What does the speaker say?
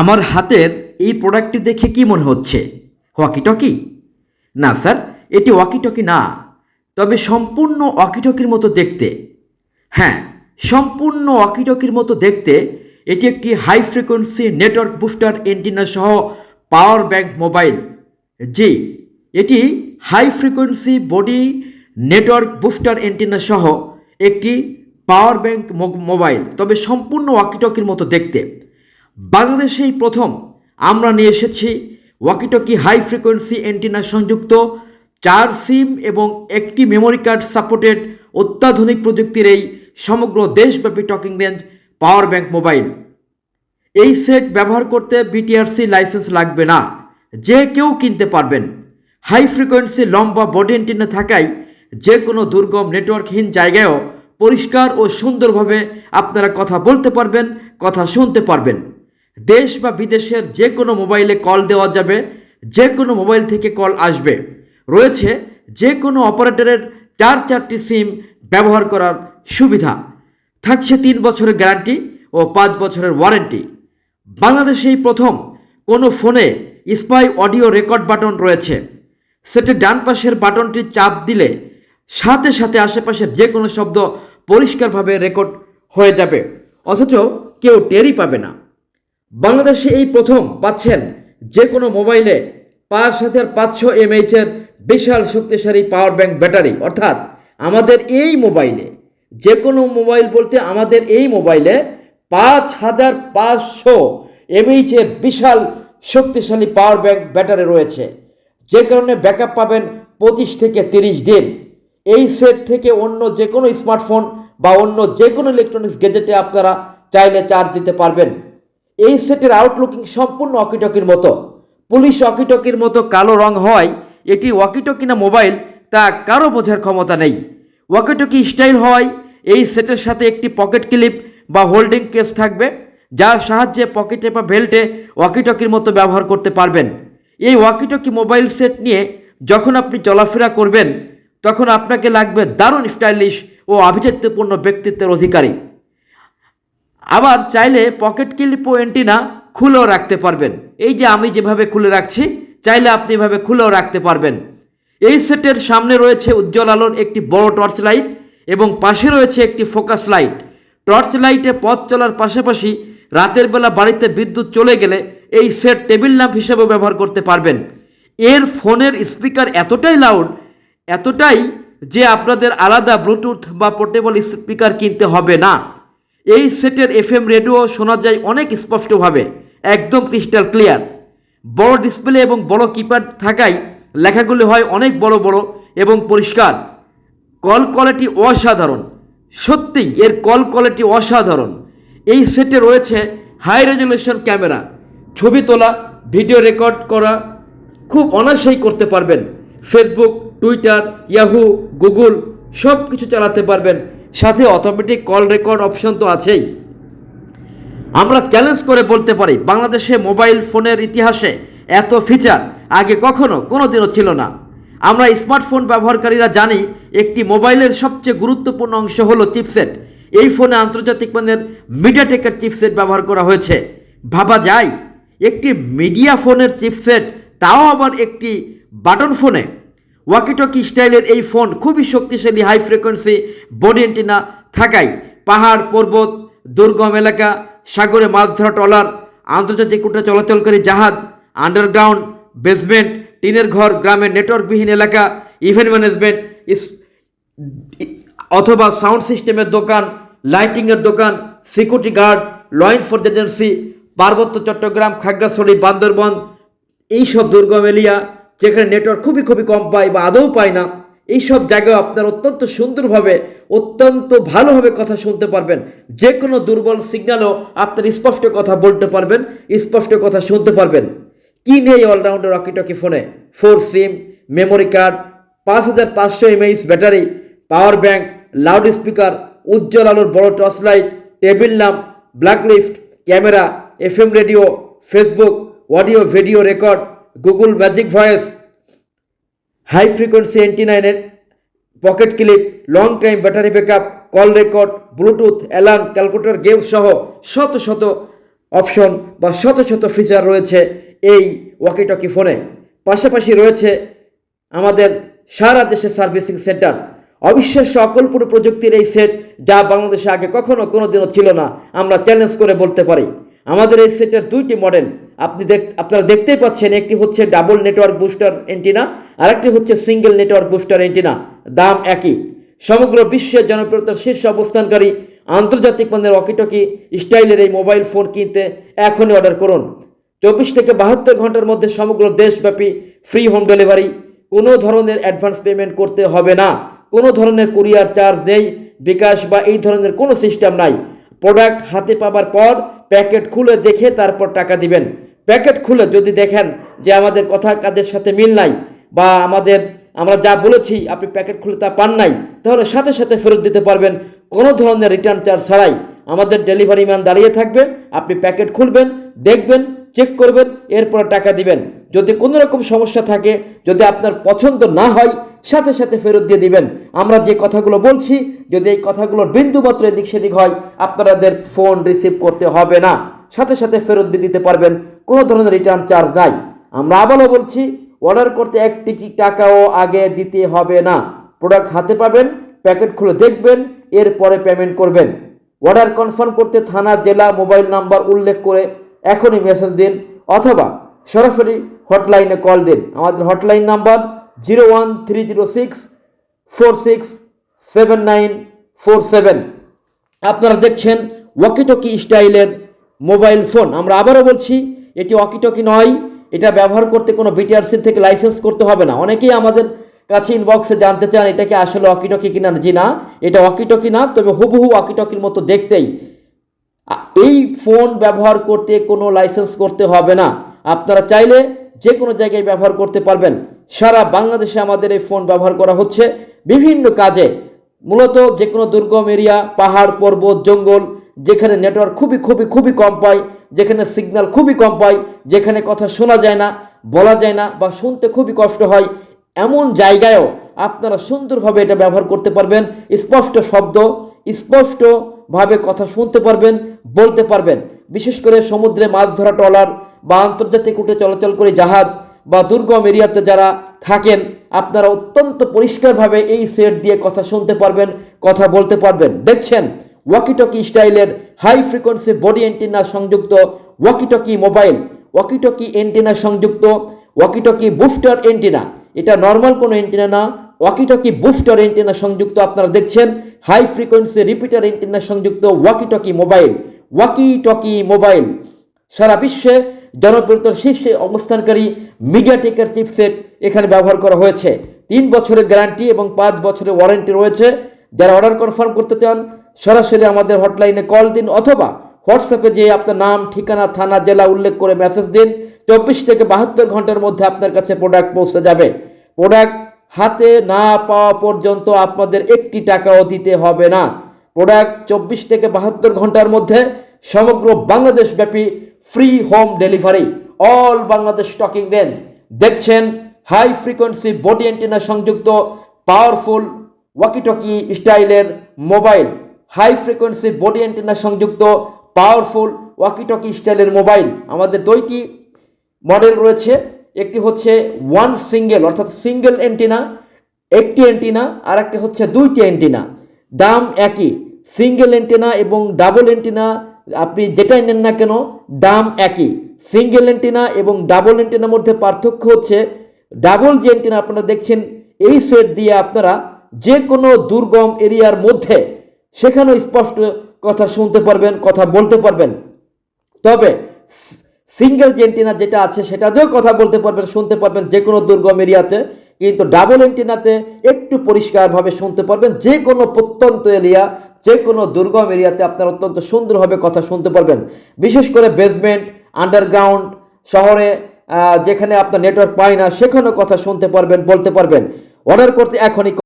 আমার হাতের এই প্রোডাক্টটি দেখে কি মনে হচ্ছে? ওয়াকিটকি না, স্যার, এটি ওয়াকিটকি না। তবে সম্পূর্ণ ওয়াকিটকির মতো দেখতে। হ্যাঁ সম্পূর্ণ ওয়াকিটকির মতো দেখতে এটি একটি high frequency network booster antenna সহ পাওয়ার ব্যাংক মোবাইল জি, এটি high frequency body network booster antenna সহ একটি পাওয়ার ব্যাংক মোবাইল তবে সম্পূর্ণ ওয়াকিটকির মতো দেখতে। বাংলাদেশেই প্রথম আমরা নিয়ে এসেছি ওয়াকিটকি হাই ফ্রিকোয়েন্সি অ্যান্টিনা সংযুক্ত চার সিম এবং একটি মেমোরি কার্ড সাপোর্টেড অত্যাধুনিক প্রযুক্তির এই সমগ্র দেশব্যাপী talking range power bank mobile এই সেট ব্যবহার করতে বিটিআরসি লাইসেন্স লাগবে না। যে কেউ কিনতে পারবেন। হাই ফ্রিকোয়েন্সি লম্বা বডি অ্যান্টিনা থাকায় যে কোনো দুর্গম নেটওয়ার্কহীন জায়গায়ও পরিষ্কার ও সুন্দরভাবে আপনারা কথা বলতে পারবেন, কথা শুনতে পারবেন। দেশ বা বিদেশের যে কোনো মোবাইলে কল দেওয়া যাবে যে কোনো মোবাইল থেকে কল আসবে। রয়েছে যে কোনো অপারেটরের চার চারটি সিম ব্যবহার করার সুবিধা। থাকছে তিন বছরের গ্যারান্টি ও পাঁচ বছরের ওয়ারেন্টি। বাংলাদেশেই প্রথম কোনো ফোনে স্পাই অডিও রেকর্ড বাটন রয়েছে। সেটের ডান পাশের বাটনটি চাপ দিলে সাথে সাথে আশেপাশের যে কোনো শব্দ পরিষ্কারভাবে রেকর্ড হয়ে যাবে। অথচ কেউ টেরই পাবে না। বাংলাদেশে এই প্রথম পাচ্ছেন যে কোনো মোবাইলে পাঁচ হাজার পাঁচশো এমএইচের বিশাল শক্তিশালী পাওয়ার ব্যাংক ব্যাটারি অর্থাৎ আমাদের এই মোবাইলে যে কোনো মোবাইল বলতে আমাদের এই মোবাইলে পাঁচ হাজার পাঁচশো এমএইচের বিশাল শক্তিশালী পাওয়ার ব্যাংক ব্যাটারি রয়েছে। যে কারণে ব্যাকআপ পাবেন পঁচিশ থেকে তিরিশ দিন। এই সেট থেকে অন্য যে কোনো স্মার্টফোন বা অন্য যে কোনো ইলেকট্রনিক্স গেজেটে আপনারা চাইলে চার্জ দিতে পারবেন। এই সেটের আউটলুকিং সম্পূর্ণ অকিটকির মতো। পুলিশ অকিটকির মতো কালো রং হয় এটি ওয়াকিটকি না মোবাইল তা কারও বোঝার ক্ষমতা নেই। ওয়াকিটকি স্টাইল হয় এই সেটের সাথে একটি পকেট ক্লিপ বা হোল্ডিং কেস থাকবে, যার সাহায্যে পকেটে বা বেল্টে ওয়াকিটকির মতো ব্যবহার করতে পারবেন। এই ওয়াকিটকি মোবাইল সেট নিয়ে যখন আপনি চলাফেরা করবেন, তখন আপনাকে লাগবে দারুণ স্টাইলিশ ও আভিজাত্যপূর্ণ ব্যক্তিত্বের অধিকারী। আবার চাইলে পকেট ক্লিপ ও অ্যান্টিনা খুলেও রাখতে পারবেন। এই যে আমি যেভাবে খুলে রাখছি, চাইলে আপনি এভাবে খুলেও রাখতে পারবেন। এই সেটের সামনে রয়েছে উজ্জ্বল আলোর একটি বড় টর্চ লাইট এবং পাশে রয়েছে একটি ফোকাস লাইট টর্চ লাইটে পথ চলার পাশাপাশি রাতের বেলা বাড়িতে বিদ্যুৎ চলে গেলে এই সেট টেবিল ল্যাম্প হিসেবে ব্যবহার করতে পারবেন। এর ফোনের স্পিকার এতটাই লাউড এতটাই যে আপনাদের আলাদা ব্লুটুথ বা পোর্টেবল স্পিকার কিনতে হবে না। এই সেটের এফ এম রেডিও শোনা যায় অনেক স্পষ্টভাবে, একদম ক্রিস্টাল ক্লিয়ার। বড় ডিসপ্লে এবং বড় কিপ্যাড থাকায় লেখাগুলি হয় অনেক বড় বড় এবং পরিষ্কার। কল কোয়ালিটি অসাধারণ, সত্যিই এর কল কোয়ালিটি অসাধারণ। এই সেটে রয়েছে হাই রেজলিউশন ক্যামেরা, ছবি তোলা, ভিডিও রেকর্ড করা, খুব অনায়াসেই করতে পারবেন। ফেসবুক, টুইটার, ইয়াহু, গুগল সব কিছু চালাতে পারবেন। সাথে অটোমেটিক কল রেকর্ড অপশন তো আছেই। আমরা চ্যালেঞ্জ করে বলতে পারি, বাংলাদেশে মোবাইল ফোনের ইতিহাসে এত ফিচার আগে কখনো কোনো দিনও ছিল না। আমরা স্মার্টফোন ব্যবহারকারীরা জানি, একটি মোবাইলের সবচেয়ে গুরুত্বপূর্ণ অংশ হলো চিপসেট এই ফোনে আন্তর্জাতিক মানের মিডিয়াটেকের চিপসেট ব্যবহার করা হয়েছে। ভাবা যায়, একটি মিডিয়া ফোনের চিপসেট তাও আবার একটি বাটন ফোনে ওয়াকিটকি স্টাইলের এই ফোন খুবই শক্তিশালী হাই ফ্রিকোয়েন্সি বডি অ্যান্টিনা থাকায় পাহাড়, পর্বত, দুর্গম এলাকা, সাগরে মাছ ধরা ট্রলার, আন্তর্জাতিক উঠে চলাচলকারী জাহাজ আন্ডারগ্রাউন্ড বেসমেন্ট টিনের ঘর, গ্রামের নেটওয়ার্কবিহীন এলাকা ইভেন্ট ম্যানেজমেন্ট অথবা সাউন্ড সিস্টেমের দোকান লাইটিংয়ের দোকান security guard law enforce agency পার্বত্য চট্টগ্রাম, খাগড়াছড়ি, বান্দরবন, এইসব দুর্গম এলিয়া যেখানে নেটওয়ার্ক খুবই খুবই কম পায় বা আদৌ পায় না, এইসব জায়গায় আপনার অত্যন্ত সুন্দরভাবে, অত্যন্ত ভালোভাবে কথা শুনতে পারবেন। যে কোনো দুর্বল সিগন্যালও আপনার স্পষ্ট কথা বলতে পারবেন, স্পষ্ট কথা শুনতে পারবেন। কি নেই অলরাউন্ডার রকিটকি ফোনে ফোর সিম মেমোরি কার্ড পাঁচ হাজার পাঁচশো mAh battery power bank loud speaker উজ্জ্বল আলোর বড় torch light table lamp black list camera FM radio Facebook audio video record Google magic voice high frequency anti নাইনের pocket clip long time battery backup call record Bluetooth alarm calculator game সহ শত শত option বা শত শত feature রয়েছে এই walkie talkie ফোনে পাশাপাশি রয়েছে আমাদের সারা দেশে সার্ভিসিং সেন্টার অবিশ্বাস্য অকল্পনীয় প্রযুক্তির এই সেট যা বাংলাদেশে আগে কখনো কোনোদিনও ছিল না। আমরা চ্যালেঞ্জ করে বলতে পারি। আমাদের এই সেটের দুইটি মডেল আপনি দেখ, আপনারা দেখতেই পাচ্ছেন, একটি হচ্ছে ডাবল নেটওয়ার্ক বুস্টার এন্টিনা আর একটি হচ্ছে সিঙ্গেল নেটওয়ার্ক বুস্টার এন্টিনা দাম একই। সমগ্র বিশ্বের জনপ্রিয়তার শীর্ষ অবস্থানকারী আন্তর্জাতিক মানের অকিটকি স্টাইলের এই মোবাইল ফোন কিনতে এখনই অর্ডার করুন। চব্বিশ থেকে বাহাত্তর ঘণ্টার মধ্যে সমগ্র দেশব্যাপী ফ্রি হোম ডেলিভারি কোনো ধরনের অ্যাডভান্স পেমেন্ট করতে হবে না। কোনো ধরনের কুরিয়ার চার্জ নেই, বিকাশ বা এই ধরনের কোনো সিস্টেম নাই। প্রোডাক্ট হাতে পাবার পর প্যাকেট খুলে দেখে তারপর টাকা দিবেন। প্যাকেট খুলে যদি দেখেন যে আমাদের কথা কাজের সাথে মিল নাই বা আমাদের, আমরা যা বলেছি আপনি প্যাকেট খুলে তা পান নাই, তাহলে সাথে সাথে ফেরত দিতে পারবেন। কোনো ধরনের রিটার্ন চার্জ ছাড়াই আমাদের ডেলিভারি ম্যান দাঁড়িয়ে থাকবে, আপনি প্যাকেট খুলবেন, দেখবেন, চেক করবেন, এরপর টাকা দিবেন। যদি কোনো রকম সমস্যা থাকে, যদি আপনার পছন্দ না হয় সাথে সাথে ফেরত দিয়ে দিবেন। আমরা যে কথাগুলো বলছি, যদি এই কথাগুলোর বিন্দুমাত্র এদিক সেদিক হয়, আপনাদের ফোন রিসিভ করতে হবে না। সাথে সাথে ফেরত দিয়ে দিতে পারবেন, কোনো ধরনের রিটার্ন চার্জ নাই। আমরা আবারও বলছি অর্ডার করতে একটি কি টাকাও আগে দিতে হবে না। প্রোডাক্ট হাতে পাবেন প্যাকেট খুলে দেখবেন, এরপরে পেমেন্ট করবেন। অর্ডার কনফার্ম করতে থানা, জেলা মোবাইল নাম্বার উল্লেখ করে এখনই মেসেজ দিন, অথবা সরাসরি হটলাইনে কল দিন। আমাদের hotline number zero one three zero six four six seven nine four seven. আপনারা দেখছেন ওয়াকিটকি স্টাইলের মোবাইল ফোন। আমরা আবারও বলছি, এটি ওয়াকিটকি নয়, এটা ব্যবহার করতে কোনো বিটিআরসি থেকে লাইসেন্স করতে হবে না। অনেকেই আমাদের কাছে ইনবক্সে জানতে চান, এটা কি আসলে ওয়াকিটকি কিনা? জি না, এটা ওয়াকিটকি না, তবে হুবহু ওয়াকিটকির মতো দেখতেই। এই ফোন ব্যবহার করতে কোনো লাইসেন্স করতে হবে না। আপনারা চাইলে যে কোনো জায়গায় ব্যবহার করতে পারবেন। সারা বাংলাদেশে আমাদের এই ফোন ব্যবহার করা হচ্ছে। বিভিন্ন কাজে, মূলত যে কোনো দুর্গম এরিয়া, পাহাড়, পর্বত, জঙ্গল, যেখানে নেটওয়ার্ক খুবই খুবই খুবই কম পায় যেখানে সিগন্যাল খুবই কম পায় যেখানে কথা শোনা যায় না, বলা যায় না বা শুনতে খুবই কষ্ট হয়, এমন জায়গায়ও আপনারা সুন্দরভাবে এটা ব্যবহার করতে পারবেন। স্পষ্ট শব্দ স্পষ্টভাবে কথা শুনতে পারবেন, বলতে পারবেন। বিশেষ করে সমুদ্রে মাছ ধরা ট্রলার বা আন্তর্জাতিক রুটে চলাচল করে জাহাজ বা দুর্গম এরিয়াতে যারা থাকেন, আপনারা অত্যন্ত পরিষ্কারভাবে এই সেট দিয়ে কথা শুনতে পারবেন, কথা বলতে পারবেন। দেখছেন ওয়াকিটকি স্টাইলের হাই ফ্রিকোয়েন্সি বডি এন্টিনা সংযুক্ত walkie talkie mobile walkie talkie antenna সংযুক্ত ওয়াকিটকি বুস্টার এন্টিনা এটা নর্মাল কোনো এন্টিনা না ওয়াকিটকি বুস্টার এন্টিনা সংযুক্ত আপনারা দেখছেন হাই ফ্রিকোয়েন্সি রিপিটার এন্টিনা সংযুক্ত walkie talkie mobile walkie talkie mobile সারা বিশ্বে জনপ্রিয়তার শীর্ষে অবস্থানকারী মিডিয়াটেকের চিপসেট এখানে ব্যবহার করা হয়েছে। তিন বছরের গ্যারান্টি এবং পাঁচ বছরের ওয়ারেন্টি রয়েছে। যারা অর্ডার কনফার্ম করতে চান, সরাসরি আমাদের হটলাইনে কল দিন অথবা হোয়াটসঅ্যাপে যে আপনার নাম, ঠিকানা, থানা, জেলা উল্লেখ করে মেসেজ দিন। চব্বিশ থেকে বাহাত্তর ঘণ্টার মধ্যে আপনার কাছে প্রোডাক্ট পৌঁছে যাবে। প্রোডাক্ট হাতে না পাওয়া পর্যন্ত আপনাদের একটি টাকাও দিতে হবে না। প্রোডাক্ট চব্বিশ থেকে বাহাত্তর ঘণ্টার মধ্যে সমগ্র বাংলাদেশ ব্যাপী free home delivery all Bangladesh talking range দেখছেন হাই ফ্রিকোয়েন্সি বডি অ্যান্টেনা সংযুক্ত পাওয়ারফুল ওয়াকিটকি স্টাইলের mobile high frequency body antenna সংযুক্ত পাওয়ারফুল ওয়াকিটকি স্টাইলের মোবাইল আমাদের দুইটি মডেল রয়েছে, একটি হচ্ছে ওয়ান সিঙ্গেল অর্থাৎ সিঙ্গেল অ্যান্টিনা একটি অ্যান্টিনা আর একটি হচ্ছে দুইটি অ্যান্টিনা দাম একই সিঙ্গেল অ্যান্টিনা এবং ডাবল অ্যান্টিনা আপনি যেটাই নেন না কেন, দাম একই। সিঙ্গেল অ্যান্টিনা এবং ডাবল অ্যান্টিনার মধ্যে পার্থক্য হচ্ছে ডাবল যে অ্যান্টিনা আপনারা দেখছেন, এই সেট দিয়ে আপনারা যে কোনো দুর্গম এরিয়ার মধ্যে সেখানেও স্পষ্ট কথা শুনতে পারবেন, কথা বলতে পারবেন। তবে সিঙ্গেল যে এন্টিনা যেটা আছে সেটা দিয়েও কথা বলতে পারবেন, শুনতে পারবেন যে কোনো দুর্গম এরিয়াতে। কিন্তু ডাবল এন্টিনাতে একটু পরিষ্কারভাবে শুনতে পারবেন। যে কোনো প্রত্যন্ত এরিয়া, যে কোনো দুর্গম এরিয়াতে আপনার অত্যন্ত সুন্দরভাবে কথা শুনতে পারবেন। বিশেষ করে বেসমেন্ট আন্ডারগ্রাউন্ড শহরে যেখানে আপনার নেটওয়ার্ক পায় না, সেখানেও কথা শুনতে পারবেন, বলতে পারবেন। অর্ডার করতে এখনই